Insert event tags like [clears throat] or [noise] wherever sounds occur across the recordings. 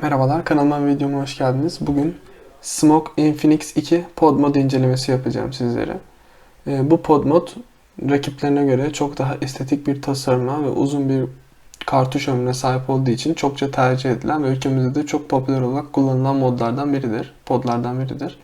Merhabalar, kanalıma ve videoma hoş geldiniz. Bugün Smoke Infinix 2 pod mod incelemesi yapacağım sizlere. Ee, bu pod mod rakiplerine göre çok daha estetik bir tasarıma ve uzun bir kartuş ömrüne sahip olduğu için çokça tercih edilen ve ülkemizde de çok popüler olarak kullanılan modlardan biridir. Podlardan biridir.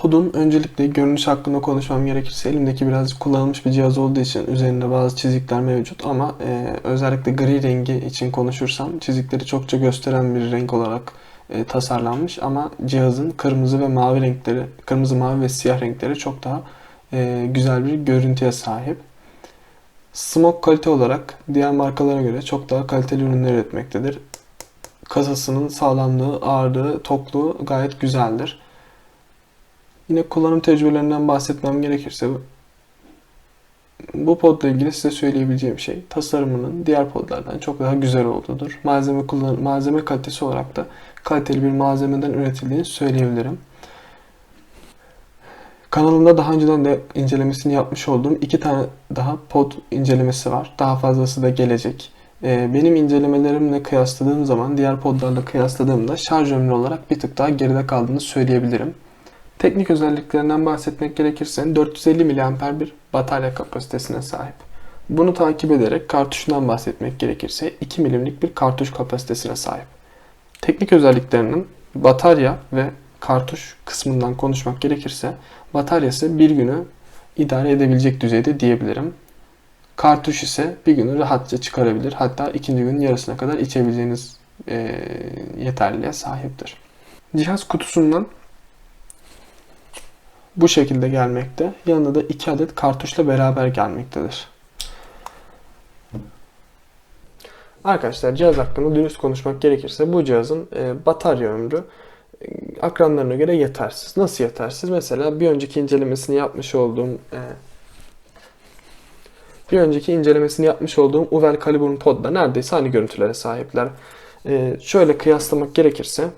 Pod'un öncelikle görünüş hakkında konuşmam gerekirse elimdeki birazcık kullanılmış bir cihaz olduğu için üzerinde bazı çizikler mevcut ama e, özellikle gri rengi için konuşursam çizikleri çokça gösteren bir renk olarak e, tasarlanmış ama cihazın kırmızı ve mavi renkleri, kırmızı, mavi ve siyah renkleri çok daha e, güzel bir görüntüye sahip. Smoke kalite olarak diğer markalara göre çok daha kaliteli ürünler üretmektedir. Kasasının sağlamlığı, ağırlığı, tokluğu gayet güzeldir. Yine kullanım tecrübelerinden bahsetmem gerekirse bu podla ilgili size söyleyebileceğim şey tasarımının diğer podlardan çok daha güzel olduğudur. Malzeme kullan malzeme kalitesi olarak da kaliteli bir malzemeden üretildiğini söyleyebilirim. Kanalımda daha önceden de incelemesini yapmış olduğum iki tane daha pod incelemesi var. Daha fazlası da gelecek. Ee, Benim incelemelerimle kıyasladığım zaman diğer podlarla kıyasladığımda şarj ömrü olarak bir tık daha geride kaldığını söyleyebilirim. Teknik özelliklerinden bahsetmek gerekirse 450 mAh bir batarya kapasitesine sahip. Bunu takip ederek kartuşundan bahsetmek gerekirse 2 milimlik bir kartuş kapasitesine sahip. Teknik özelliklerinin batarya ve kartuş kısmından konuşmak gerekirse bataryası bir günü idare edebilecek düzeyde diyebilirim. Kartuş ise bir günü rahatça çıkarabilir. Hatta ikinci günün yarısına kadar içebileceğiniz e, yeterliliğe sahiptir. Cihaz kutusundan bu şekilde gelmekte. Yanında da 2 adet kartuşla beraber gelmektedir. Arkadaşlar cihaz hakkında dürüst konuşmak gerekirse bu cihazın e, batarya ömrü e, akranlarına göre yetersiz. Nasıl yetersiz? Mesela bir önceki incelemesini yapmış olduğum e, bir önceki incelemesini yapmış olduğum Uvel Caliburn Pod'da neredeyse aynı görüntülere sahipler. E, şöyle kıyaslamak gerekirse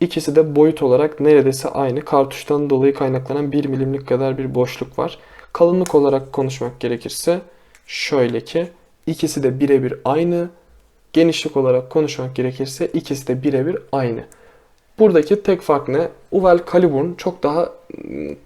İkisi de boyut olarak neredeyse aynı. Kartuştan dolayı kaynaklanan 1 milimlik kadar bir boşluk var. Kalınlık olarak konuşmak gerekirse şöyle ki ikisi de birebir aynı. Genişlik olarak konuşmak gerekirse ikisi de birebir aynı. Buradaki tek fark ne? Uvel Caliburn çok daha ım,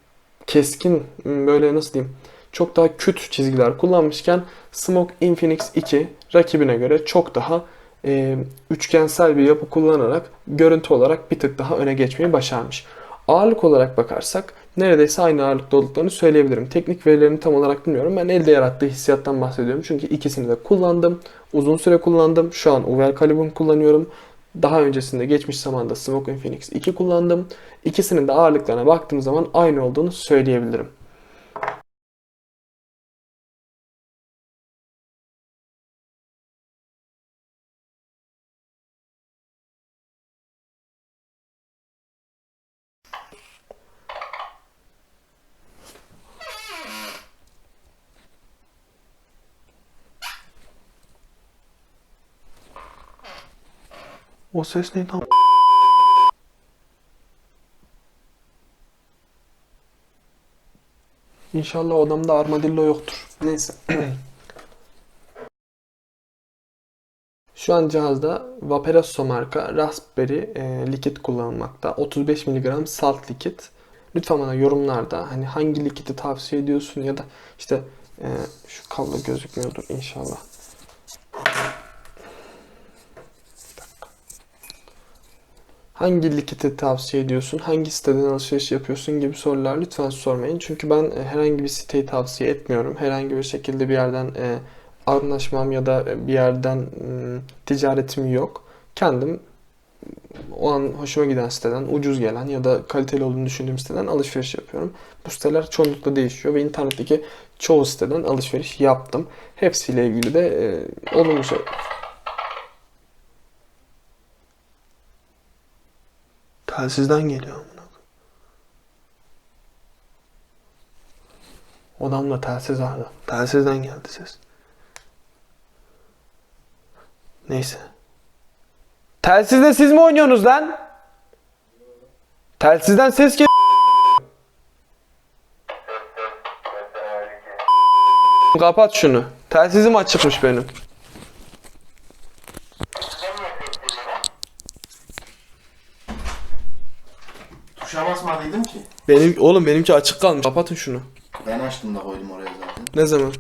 keskin ım, böyle nasıl diyeyim çok daha küt çizgiler kullanmışken Smoke Infinix 2 rakibine göre çok daha e, üçgensel bir yapı kullanarak görüntü olarak bir tık daha öne geçmeyi başarmış. Ağırlık olarak bakarsak neredeyse aynı ağırlıkta olduklarını söyleyebilirim. Teknik verilerini tam olarak bilmiyorum. Ben elde yarattığı hissiyattan bahsediyorum. Çünkü ikisini de kullandım. Uzun süre kullandım. Şu an Uvel Caliburn kullanıyorum. Daha öncesinde geçmiş zamanda Smoke Infinix 2 kullandım. İkisinin de ağırlıklarına baktığım zaman aynı olduğunu söyleyebilirim. O ses neydi? am- İnşallah odamda armadillo yoktur. Neyse. [clears throat] Şu an cihazda Vaperosso marka Raspberry e, likit kullanılmakta. 35 mg salt likit. Lütfen bana yorumlarda hani hangi likiti tavsiye ediyorsun ya da işte e, şu kablo gözükmüyordur inşallah. Hangi likiti tavsiye ediyorsun? Hangi siteden alışveriş yapıyorsun gibi sorular lütfen sormayın. Çünkü ben e, herhangi bir siteyi tavsiye etmiyorum. Herhangi bir şekilde bir yerden e, anlaşmam ya da bir yerden m, ticaretim yok. Kendim o an hoşuma giden siteden, ucuz gelen ya da kaliteli olduğunu düşündüğüm siteden alışveriş yapıyorum. Bu siteler çoğunlukla değişiyor ve internetteki çoğu siteden alışveriş yaptım. Hepsiyle ilgili de e, olumlu şey. Telsizden geliyor amına koyayım. Odamda telsiz vardı. Telsizden geldi ses. Neyse. Telsizde siz mi oynuyorsunuz lan? Telsizden ses geliyor. Kapat şunu. Telsizim açıkmış benim. Koydum ki? Benim oğlum benimki açık kalmış. Kapatın şunu. Ben açtım da koydum oraya zaten. Ne zaman?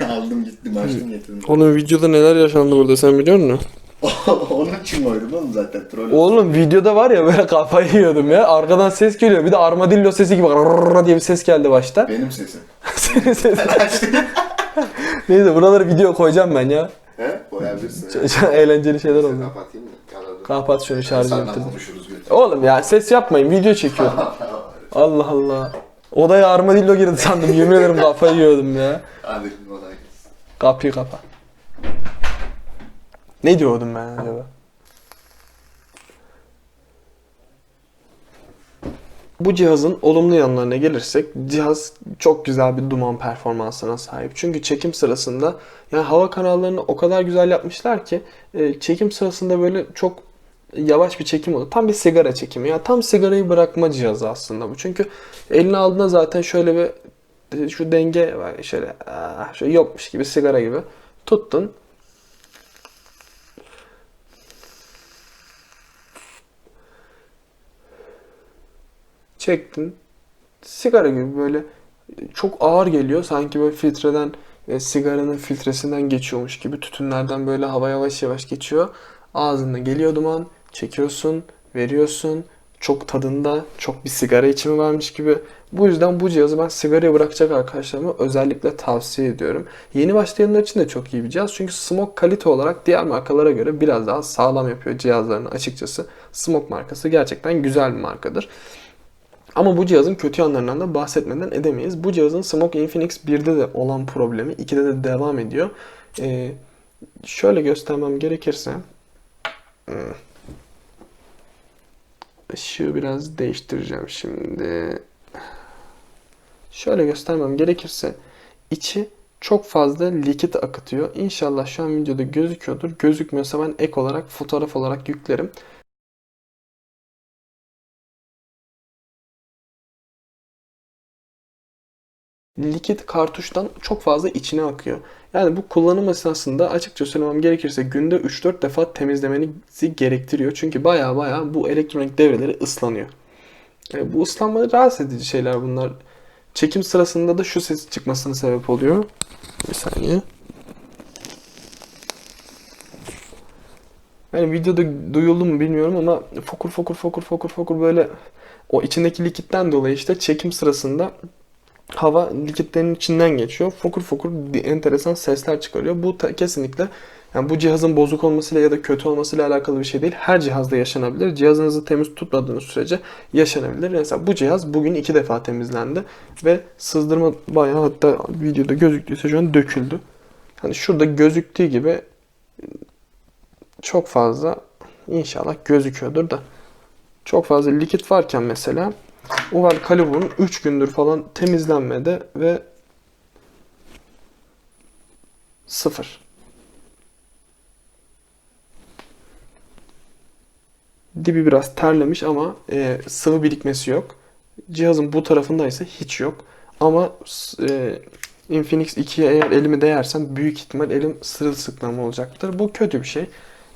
[laughs] Aldım gittim açtım getirdim. Oğlum videoda neler yaşandı burada sen biliyor musun? [laughs] Onun için koydum oğlum zaten troll. Oğlum videoda var ya böyle kafayı yiyordum ya. Arkadan ses geliyor. Bir de armadillo sesi gibi rrrr diye bir ses geldi başta. [laughs] Benim sesim. Senin sesin. Neyse buraları video koyacağım ben ya. He? Koyabilirsin. Çok- çok Eğlenceli şeyler oldu. Kapatayım mı? Kapat şunu şarjı Sonra bitirdim. konuşuruz. Oğlum ya ses yapmayın video çekiyorum. [laughs] Allah Allah. Odaya armadillo girdi sandım. Yemin ederim kafayı yiyordum ya. Hadi kolay gelsin. Kapıyı kapa. Ne diyordum ben acaba? Bu cihazın olumlu yanlarına gelirsek cihaz çok güzel bir duman performansına sahip. Çünkü çekim sırasında yani hava kanallarını o kadar güzel yapmışlar ki e, çekim sırasında böyle çok yavaş bir çekim oluyor. Tam bir sigara çekimi. Ya tam sigarayı bırakma cihazı aslında bu. Çünkü eline aldığında zaten şöyle bir e, şu denge var şöyle ah, şöyle yokmuş gibi sigara gibi tuttun. Çektin. Sigara gibi böyle çok ağır geliyor. Sanki böyle filtreden e, sigaranın filtresinden geçiyormuş gibi tütünlerden böyle hava yavaş yavaş geçiyor. Ağzına geliyor duman. Çekiyorsun, veriyorsun. Çok tadında, çok bir sigara içimi varmış gibi. Bu yüzden bu cihazı ben sigarayı bırakacak arkadaşlarıma özellikle tavsiye ediyorum. Yeni başlayanlar için de çok iyi bir cihaz. Çünkü Smoke kalite olarak diğer markalara göre biraz daha sağlam yapıyor cihazlarını açıkçası. Smoke markası gerçekten güzel bir markadır. Ama bu cihazın kötü yanlarından da bahsetmeden edemeyiz. Bu cihazın Smoke Infinix 1'de de olan problemi 2'de de devam ediyor. Ee, şöyle göstermem gerekirse hmm. Işığı biraz değiştireceğim şimdi. Şöyle göstermem gerekirse içi çok fazla likit akıtıyor. İnşallah şu an videoda gözüküyordur. Gözükmüyorsa ben ek olarak fotoğraf olarak yüklerim. likit kartuştan çok fazla içine akıyor. Yani bu kullanım esnasında açıkça söylemem gerekirse günde 3-4 defa temizlemenizi gerektiriyor. Çünkü baya baya bu elektronik devreleri ıslanıyor. E, bu ıslanma rahatsız edici şeyler bunlar. Çekim sırasında da şu ses çıkmasına sebep oluyor. Bir saniye. Yani videoda duyuldu mu bilmiyorum ama fokur fokur fokur fokur fokur böyle o içindeki likitten dolayı işte çekim sırasında hava likitlerin içinden geçiyor. Fokur fokur enteresan sesler çıkarıyor. Bu kesinlikle yani bu cihazın bozuk olmasıyla ya da kötü olmasıyla alakalı bir şey değil. Her cihazda yaşanabilir. Cihazınızı temiz tutmadığınız sürece yaşanabilir. Mesela bu cihaz bugün iki defa temizlendi ve sızdırma bayağı hatta videoda gözüktüyse şu an döküldü. Hani şurada gözüktüğü gibi çok fazla inşallah gözüküyordur da çok fazla likit varken mesela Uval Calibur'un 3 gündür falan temizlenmedi ve sıfır. Dibi biraz terlemiş ama e, sıvı birikmesi yok. Cihazın bu tarafında ise hiç yok. Ama e, Infinix 2'ye eğer elimi değersem büyük ihtimal elim sırılsıklam olacaktır. Bu kötü bir şey.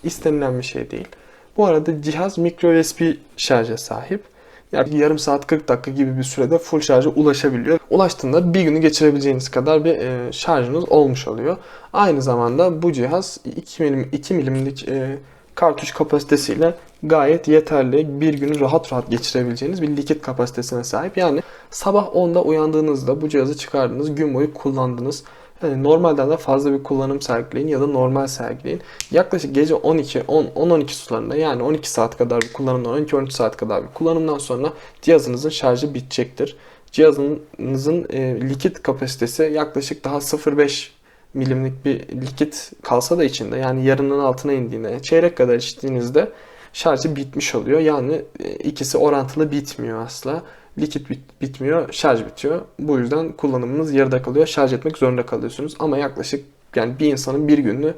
İstenilen bir şey değil. Bu arada cihaz micro USB şarja sahip. Yani yarım saat 40 dakika gibi bir sürede full şarja ulaşabiliyor. Ulaştığında bir günü geçirebileceğiniz kadar bir e, şarjınız olmuş oluyor. Aynı zamanda bu cihaz 2 milim 2 milimlik e, kartuş kapasitesiyle gayet yeterli. Bir günü rahat rahat geçirebileceğiniz bir likit kapasitesine sahip. Yani sabah 10'da uyandığınızda bu cihazı çıkardınız, gün boyu kullandınız. Yani normalden de fazla bir kullanım sergileyin ya da normal sergileyin. Yaklaşık gece 12, 10, 10-12 sularında yani 12 saat kadar bir kullanımdan 12-13 saat kadar bir kullanımdan sonra cihazınızın şarjı bitecektir. Cihazınızın e, likit kapasitesi yaklaşık daha 0.5 milimlik bir likit kalsa da içinde yani yarının altına indiğinde çeyrek kadar içtiğinizde şarjı bitmiş oluyor. Yani e, ikisi orantılı bitmiyor asla. Likit bit- bitmiyor, şarj bitiyor. Bu yüzden kullanımınız yarıda kalıyor. Şarj etmek zorunda kalıyorsunuz. Ama yaklaşık yani bir insanın bir gününü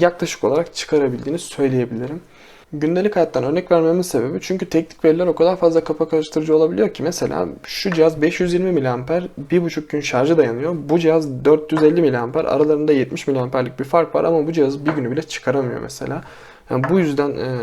yaklaşık olarak çıkarabildiğini söyleyebilirim. Gündelik hayattan örnek vermemin sebebi çünkü teknik veriler o kadar fazla kafa karıştırıcı olabiliyor ki mesela şu cihaz 520 mAh bir buçuk gün şarjı dayanıyor. Bu cihaz 450 mAh aralarında 70 mAh'lik bir fark var ama bu cihaz bir günü bile çıkaramıyor mesela. Yani bu yüzden e,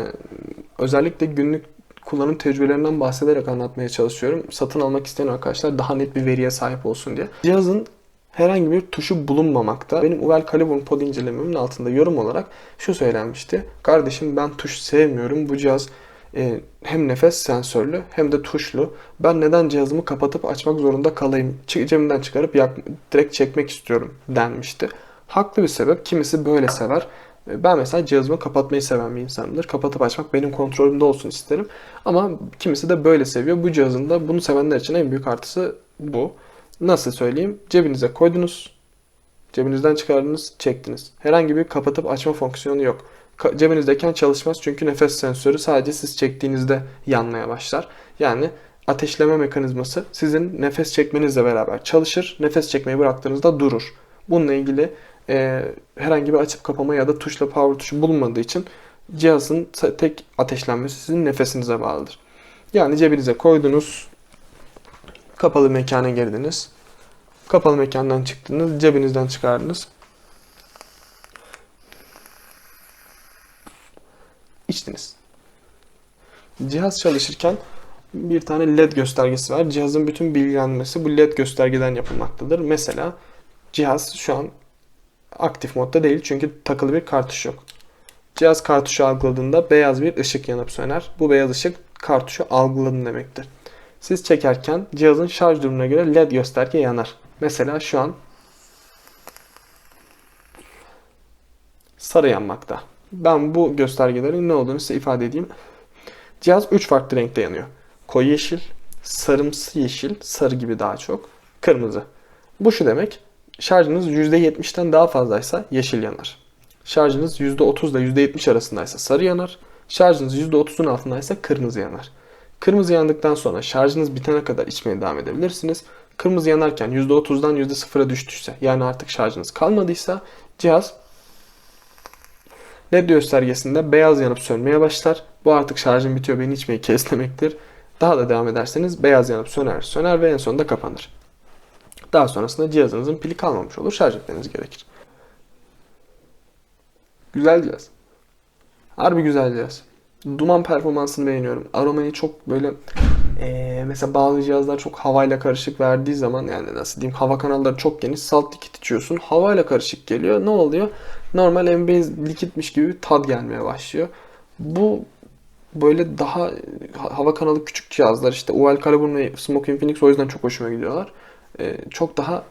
özellikle günlük kullanım tecrübelerinden bahsederek anlatmaya çalışıyorum. Satın almak isteyen arkadaşlar daha net bir veriye sahip olsun diye. Cihazın herhangi bir tuşu bulunmamakta. Benim Uvel Caliburn pod incelememin altında yorum olarak şu söylenmişti. Kardeşim ben tuş sevmiyorum. Bu cihaz e, hem nefes sensörlü hem de tuşlu. Ben neden cihazımı kapatıp açmak zorunda kalayım? Cebimden çıkarıp yak- direkt çekmek istiyorum denmişti. Haklı bir sebep. Kimisi böyle sever. E, Ben mesela cihazımı kapatmayı seven bir insanımdır. Kapatıp açmak benim kontrolümde olsun isterim. Ama kimisi de böyle seviyor. Bu cihazın da bunu sevenler için en büyük artısı bu. Nasıl söyleyeyim? Cebinize koydunuz. Cebinizden çıkardınız, çektiniz. Herhangi bir kapatıp açma fonksiyonu yok. Cebinizdeyken çalışmaz çünkü nefes sensörü sadece siz çektiğinizde yanmaya başlar. Yani ateşleme mekanizması sizin nefes çekmenizle beraber çalışır. Nefes çekmeyi bıraktığınızda durur. Bununla ilgili e, herhangi bir açıp kapama ya da tuşla power tuşu bulunmadığı için cihazın tek ateşlenmesi sizin nefesinize bağlıdır. Yani cebinize koydunuz, kapalı mekana girdiniz. Kapalı mekandan çıktınız, cebinizden çıkardınız. içtiniz. Cihaz çalışırken bir tane LED göstergesi var. Cihazın bütün bilgilenmesi bu LED göstergeden yapılmaktadır. Mesela cihaz şu an aktif modda değil çünkü takılı bir kartuş yok. Cihaz kartuşu algıladığında beyaz bir ışık yanıp söner. Bu beyaz ışık kartuşu algıladın demektir. Siz çekerken cihazın şarj durumuna göre LED gösterge yanar. Mesela şu an sarı yanmakta. Ben bu göstergelerin ne olduğunu size ifade edeyim. Cihaz 3 farklı renkte yanıyor. Koyu yeşil, sarımsı yeşil, sarı gibi daha çok, kırmızı. Bu şu demek, şarjınız %70'ten daha fazlaysa yeşil yanar. Şarjınız %30 ile %70 arasındaysa sarı yanar. Şarjınız %30'un altındaysa kırmızı yanar. Kırmızı yandıktan sonra şarjınız bitene kadar içmeye devam edebilirsiniz. Kırmızı yanarken %30'dan %0'a düştüyse yani artık şarjınız kalmadıysa cihaz LED göstergesinde beyaz yanıp sönmeye başlar. Bu artık şarjım bitiyor beni içmeyi kes demektir. Daha da devam ederseniz beyaz yanıp söner söner ve en sonunda kapanır. Daha sonrasında cihazınızın pili kalmamış olur. Şarj etmeniz gerekir. Güzel cihaz. Harbi güzel cihaz. Duman performansını beğeniyorum. Aromayı çok böyle eee, mesela bazı cihazlar çok havayla karışık verdiği zaman yani nasıl diyeyim hava kanalları çok geniş salt likit içiyorsun. Havayla karışık geliyor. Ne oluyor? Normal embez likitmiş gibi bir tad gelmeye başlıyor. Bu böyle daha ha- hava kanalı küçük cihazlar işte UL Caliburn ve Smoke Infinix o yüzden çok hoşuma gidiyorlar. Ee, çok daha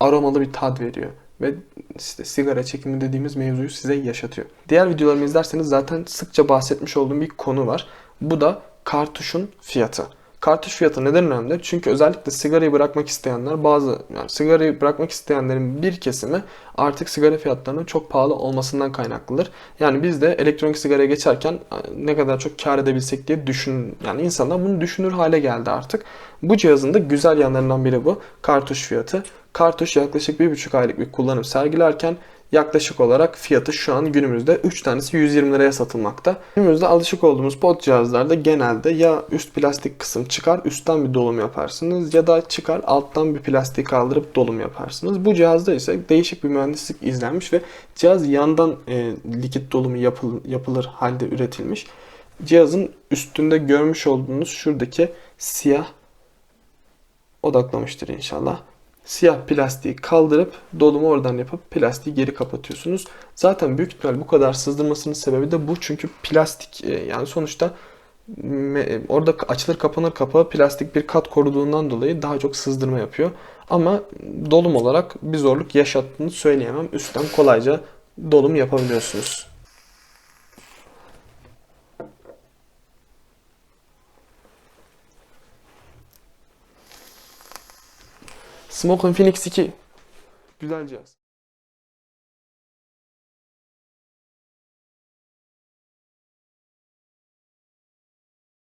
aromalı bir tad veriyor. Ve işte sigara çekimi dediğimiz mevzuyu size yaşatıyor. Diğer videolarımı izlerseniz zaten sıkça bahsetmiş olduğum bir konu var. Bu da kartuşun fiyatı. Kartuş fiyatı neden önemli? Çünkü özellikle sigarayı bırakmak isteyenler bazı yani sigarayı bırakmak isteyenlerin bir kesimi artık sigara fiyatlarının çok pahalı olmasından kaynaklıdır. Yani biz de elektronik sigaraya geçerken ne kadar çok kar edebilsek diye düşün yani insanlar bunu düşünür hale geldi artık. Bu cihazın da güzel yanlarından biri bu. Kartuş fiyatı. Kartuş yaklaşık bir buçuk aylık bir kullanım sergilerken yaklaşık olarak fiyatı şu an günümüzde 3 tanesi 120 liraya satılmakta. Günümüzde alışık olduğumuz pod cihazlarda genelde ya üst plastik kısım çıkar üstten bir dolum yaparsınız ya da çıkar alttan bir plastik kaldırıp dolum yaparsınız. Bu cihazda ise değişik bir mühendislik izlenmiş ve cihaz yandan e, likit dolumu yapıl- yapılır halde üretilmiş. Cihazın üstünde görmüş olduğunuz şuradaki siyah odaklamıştır inşallah. Siyah plastiği kaldırıp dolumu oradan yapıp plastiği geri kapatıyorsunuz. Zaten büyük ihtimal bu kadar sızdırmasının sebebi de bu. Çünkü plastik e, yani sonuçta orada açılır kapanır kapağı plastik bir kat koruduğundan dolayı daha çok sızdırma yapıyor. Ama dolum olarak bir zorluk yaşattığını söyleyemem. Üstten kolayca dolum yapabiliyorsunuz. Smoke Infinix 2 Güzel cihaz.